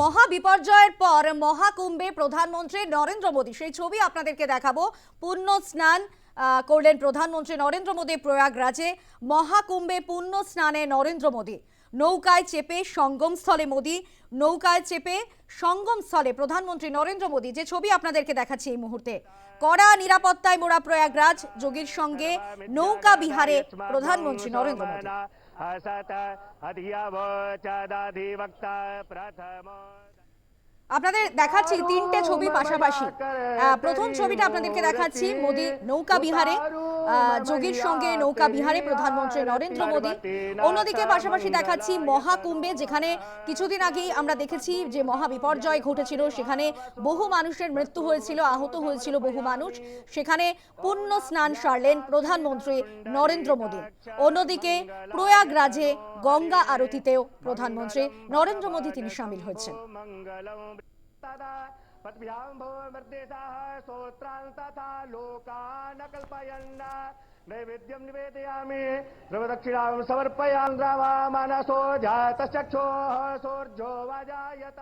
মহা বিপর্যয়ের পর মহাকুম্ভে প্রধানমন্ত্রী নরেন্দ্র মোদী। সেই ছবি আপনাদেরকে দেখাবো। পুণ্য স্নান করলেন প্রধানমন্ত্রী নরেন্দ্র মোদী প্রয়াগরাজে। মহাকুম্ভে পুণ্য স্নানে নরেন্দ্র মোদী। নৌকায় চেপে সঙ্গমস্থলে মোদী। নৌকায় চেপে সঙ্গমস্থলে প্রধানমন্ত্রী নরেন্দ্র মোদী। যে ছবি আপনাদেরকে দেখাচ্ছি এই মুহূর্তে। কড়া নিরাপত্তায় মোড়া প্রয়াগরাজ। যোগীর সঙ্গে নৌকা বিহারে প্রধানমন্ত্রী নরেন্দ্র মোদী। প্রথম আপনাদের দেখাচ্ছি তিনটে ছবি পাশাপাশি। প্রথম ছবিটা আপনাদেরকে দেখাচ্ছি মোদী নৌকা বিহারে। যোগীর সঙ্গে নৌকা বিহারে প্রধানমন্ত্রী নরেন্দ্র মোদী। অন্যদিকে পাশাপাশি দেখাচ্ছি মহাকুম্ভে, যেখানে কিছুদিন আগেই আমরা দেখেছি যে মহা বিপর্যয় ঘটেছিল। সেখানে বহু মানুষের মৃত্যু হয়েছিল, আহত হয়েছিল বহু মানুষ। সেখানে পুণ্য স্নান সারলেন প্রধানমন্ত্রী নরেন্দ্র মোদী। অন্যদিকে প্রয়াগরাজে গঙ্গা আরতিতেও প্রধানমন্ত্রী নরেন্দ্র মোদী তিনি সামিল হয়েছেন। तदा पद्भ्यां भवमर्देशाः तथा लोकान् कल्पयन् नैवेद्यं निवेदयामि। द्रवदक्षिणां समर्पयां द्रावा मनसो जातश्चक्षोः सोऽर्जो वाजायत।